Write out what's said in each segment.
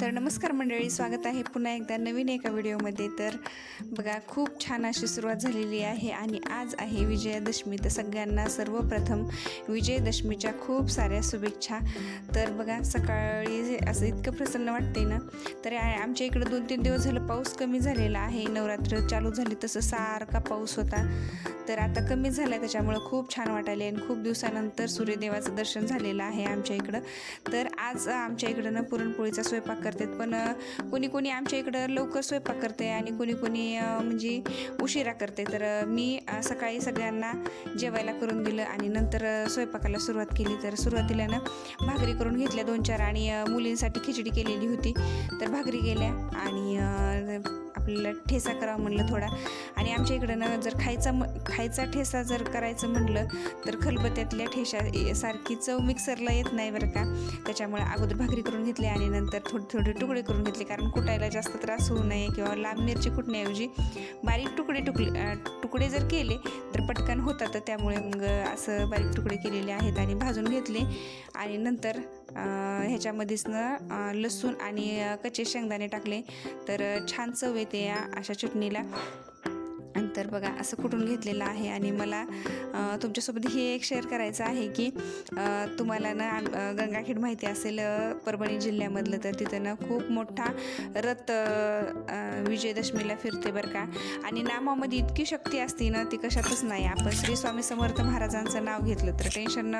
तर नमस्कार मंडळी स्वागत आहे पुन्हा एकदा नवीन एका व्हिडिओमध्ये. तर बघा खूप छान अशी सुरुवात झालेली आहे आणि आज आहे विजयादशमी. तर सगळ्यांना सर्वप्रथम विजयदशमीच्या खूप साऱ्या शुभेच्छा. तर बघा सकाळी असं इतकं प्रसन्न वाटते ना तर आमच्या इकडं दोन तीन दिवस झालं पाऊस कमी झालेला आहे. नवरात्र चालू झाली तसं सारखा पाऊस होता. तर आता कमी झाला त्याच्यामुळं खूप छान वाटायले आणि खूप दिवसानंतर सूर्यदेवाचं दर्शन झालेलं आहे आमच्या इकडं. तर आज आमच्या इकडं ना पुरणपोळीचा स्वयंपाक करतात. पण कोणी कोणी आमच्या इकडं लवकर स्वयंपाक करते आणि कोणी कोणी म्हणजे उशिरा करते. तर मी सकाळी सगळ्यांना जेवायला करून दिलं आणि नंतर स्वयंपाकाला सुरुवात केली. तर सुरुवातीला ना भाकरी करून घेतल्या दोन चार आणि मुलींसाठी खिचडी केलेली होती. तर भाकरी गेल्या आणि आपल्याला ठेसा करावा म्हणलं थोडा. आणि आमच्या इकडं ना जर खायचा म खायचा ठेसा जर करायचं म्हणलं तर खलबत्यातल्या ठेशा सारखी चव मिक्सरला येत नाही बरं का. त्याच्यामुळे अगोदर भाकरी करून घेतली आणि नंतर थोडे थोडे तुकडे करून घेतले. कारण कुटायला जास्त त्रास होऊ नये किंवा लांब मिरची कुटण्याऐवजी बारीक तुकडे टुकले तुकडे जर केले तर पटकन होतात. त्यामुळे मग असं बारीक तुकडे केलेले आहेत आणि भाजून घेतले. आणि नंतर ह्याच्यामध्येच ना लसूण आणि कच्चे शेंगदाणे टाकले. तर छान चव येते या अशा चटणीला. तर बघा असं कुठून घेतलेलं आहे? आणि मला तुमच्यासोबत हे एक शेअर करायचं आहे की तुम्हाला ना गंगाखेड माहिती असेल परभणी जिल्ह्यामधलं तर तिथं ना खूप मोठा रथ विजयदशमीला फिरते बरं का. आणि नामामध्ये इतकी शक्ती असते ना ती कशातच नाही. आपण श्री स्वामी समर्थ महाराजांचं नाव घेतलं तर टेन्शन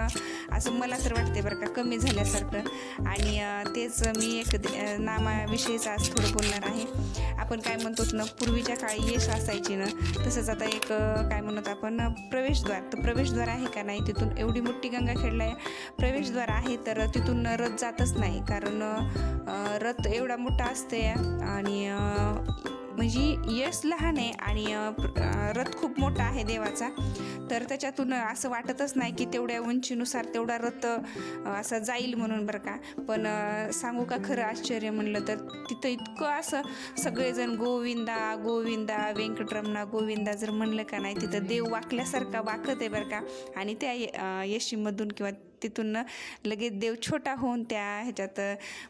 असं मला तर वाटते बरं का कमी झाल्यासारखं. आणि तेच मी एक दे- नामाविषयीच आज थोडं बोलणार आहे. आपण काय म्हणतो ना पूर्वीच्या काळी यश असायची ना तसंच आता एक काय म्हणत आपण प्रवेशद्वार. तर प्रवेशद्वार आहे का नाही? तिथून एवढी मोठी गंगाखेडला प्रवेशद्वार आहे तर तिथून रथ जातच नाही. कारण रथ एवढा मोठा असते आणि म्हणजे यश लहान आहे आणि रथ खूप मोठा आहे देवाचा. तर त्याच्यातून असं वाटतच नाही की तेवढ्या उंचीनुसार तेवढा रथ असा जाईल म्हणून बरं का. पण सांगू का खरं आश्चर्य म्हणलं तर तिथं इतकं असं सगळेजण गोविंदा गोविंदा व्यंकटरमणा गोविंदा जर म्हणलं का नाही तिथं देव वाकल्यासारखा वाकत आहे बरं का. आणि त्या यशीमधून किंवा तिथून लगेच देव छोटा होऊन त्या ह्याच्यात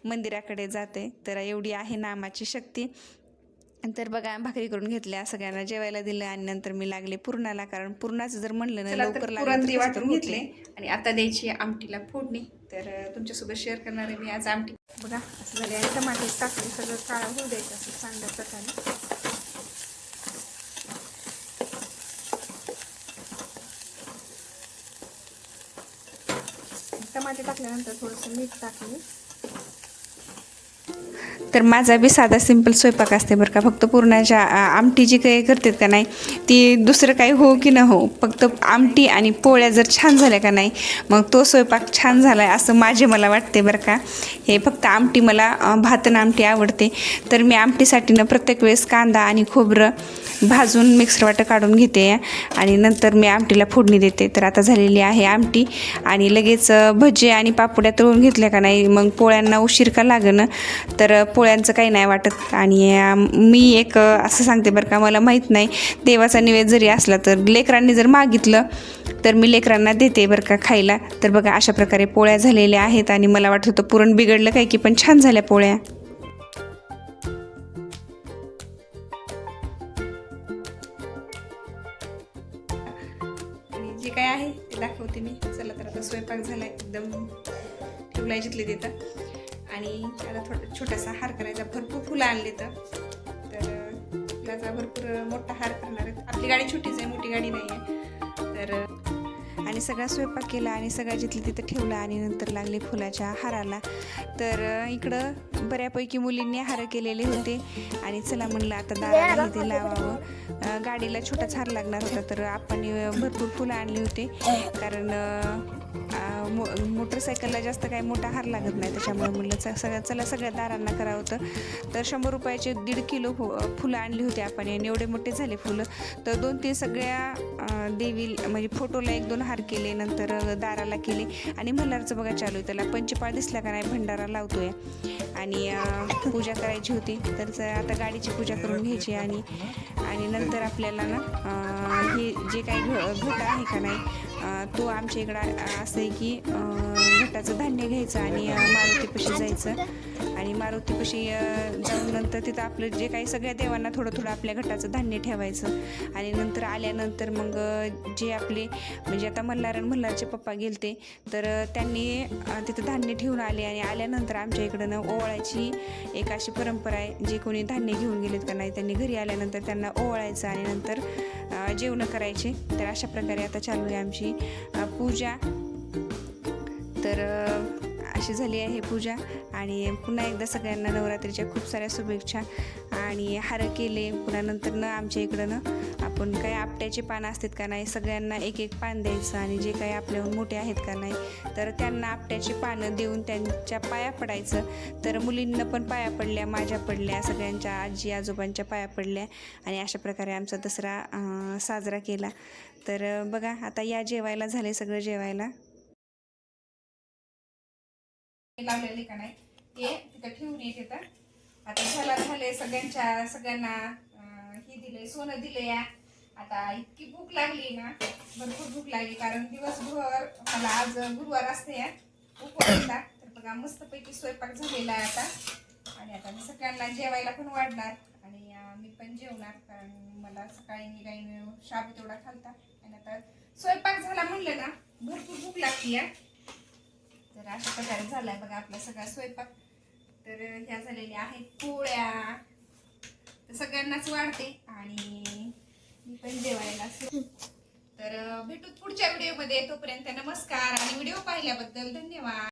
मंदिराकडे जाते. तर एवढी आहे नामाची शक्ती. तर बघा भाकरी करून घेतल्या सगळ्यांना जेवायला दिलं आणि नंतर मी लागले पूर्णाला. कारण पूर्णाचं जर म्हणलं ना लवकर लागलं वाटून. घेतले. आणि आता द्यायची आमटीला फोडणी. तर तुमच्यासोबत शेअर करणार आहे मी आज आमटी. बघा असं झाले आणि टमाटे टाकले सगळं काळं होऊ द्यायचं असं चांगल्या प्रकारे. टमाटे टाकल्यानंतर थोडंसं मीठ टाकले. तर माझा बी साधा सिंपल स्वयंपाक असते बरं का. फक्त पुरणाच्या आमटी जी काही करते का नाही ती दुसरं काही हो की न हो फक्त आमटी आणि पोळ्या जर छान झाल्या का नाही मग तो स्वयंपाक छान झाला आहे असं माझे मला वाटते बरं का. हे फक्त आमटी मला भातन भात आणि आमटी आवडते. तर मी आमटीसाठी ना प्रत्येक वेळेस कांदा आणि खोबरं भाजून मिक्सर वाटं काढून घेते आणि नंतर मी आमटीला फोडणी देते. तर आता झालेली आहे आमटी आणि लगेच भजे आणि पापड्या तळून घेतल्या का नाही मग पोळ्यांना उशीर का लागणं तर पोळ्यांचं काही नाही वाटत. आणि मी एक असं सांगते बरं का मला माहीत नाही देवाचा निवेद जरी असला तर लेकरांनी जर मागितलं तर मी लेकरांना देते बरं का खायला. तर बघा अशा प्रकारे पोळ्या झालेल्या आहेत आणि मला वाटत होतं पुरण बिघडलं काय की पण छान झाल्या पोळ्या. आणि जे काय आहे ते दाखवते मी. चला तर आता स्वयंपाक झाला एकदम ठेवलाय जिथले तिथं. आणि त्याला थोडा छोटासा हार करायचा. भरपूर फुलं आणले तर. तर भरपूर मोठा हार करणार आहेत. आपली गाडी छोटीच आहे मोठी गाडी नाही आहे तर आणि सगळा स्वयंपाक केला आणि सगळा जिथलं तिथं ठेवला आणि नंतर लागले फुलाच्या हाराला. तर इकडं बऱ्यापैकी मुलींनी हार केलेले होते. आणि चला म्हणलं आता दाराला ते लावावं. गाडीला छोटाच हार लागणार होता तर आपण भरपूर फुलं आणली होती. कारण मो मोटरसायकलला जास्त काही मोठा हार लागत नाही त्याच्यामुळे म्हणलं सगळ्या चला सगळ्या दारांना करावं होतं. तर शंभर रुपयाचे दीड किलो फु फुलं आणली होती आपण आणि एवढे मोठे झाले फुलं. तर दोन तीन सगळ्या देवी म्हणजे फोटोला एक दोन हार केले नंतर दाराला केले. आणि मल्हारचं बघा चालू आहे त्याला पंचपाळ दिसला का नाही भंडारा लावतोय. आणि आणि पूजा करायची होती. तर आता गाडीची पूजा करून घ्यायची आणि आणि नंतर आपल्याला ना हे जे काही घ घट आहे का नाही तो आमच्या इकडं असं आहे की अं, धान्य घ्यायचं आणि मारुतीपाशी जायचं. आणि मारुतीपाशी जाऊन नंतर तिथं आपलं जे काही सगळ्या देवांना थोडं थोडं आपल्या घटाचं धान्य ठेवायचं. आणि नंतर आल्यानंतर मग जे आपले म्हणजे आता मल्हारण मल्हारचे पप्पा गेलते तर त्यांनी तिथं धान्य ठेवून आले आणि आल्यानंतर आमच्या इकडं ना ओवाळायची एक अशी परंपरा आहे जे कोणी धान्य घेऊन गेलेत का नाही त्यांनी घरी आल्यानंतर त्यांना ओवाळायचं आणि नंतर जेवणं करायचे. तर अशा प्रकारे आता चालू आहे आमची पूजा. तर अशी झाली आहे पूजा. आणि पुन्हा एकदा सगळ्यांना नवरात्रीच्या खूप साऱ्या शुभेच्छा. आणि हार केले पुन्हा नंतरनं आमच्या इकडं आपण काय आपट्याचे पानं असतात का नाही सगळ्यांना एक एक पान द्यायचं. आणि जे काही आपल्याहून मोठे आहेत का नाही तर त्यांना आपट्याची पानं देऊन त्यांच्या पाया पडायचं. तर मुलींना पण पाया पडल्या माझ्या पडल्या सगळ्यांच्या आजी आजोबांच्या पाया पडल्या. आणि अशा प्रकारे आमचा दसरा साजरा केला. तर बघा आता या जेवायला झाले सगळं जेवायला. लावलेले का नाही ये तिथं ठेवून येत येतं आता झाला झाले सगळ्यांच्या सगळ्यांना हे दिले सोनं दिले या. आता इतकी भूक लागली ना भरपूर भूक लागली कारण दिवसभर मला आज गुरुवार असते या. उपवासला तर बघा मस्तपैकी स्वयंपाक झालेला आहे आता. आणि आता मी सगळ्यांना जेवायला पण वाढणार. आणि मी पण जेवणार कारण मला सकाळी निघाई शाबू तेवढा खालता. आणि आता स्वयंपाक झाला म्हणलं ना भरपूर भूक लागते या. तर अशा प्रकारे झालाय बघा आपला सगळा स्वयंपाक. तर ह्या झालेल्या आहेत पोळ्या. तर सगळ्यांनाच वाढते आणि मी पण जेवायला तर भेटू पुढच्या व्हिडिओमध्ये. तोपर्यंत नमस्कार आणि व्हिडिओ पाहिल्याबद्दल धन्यवाद.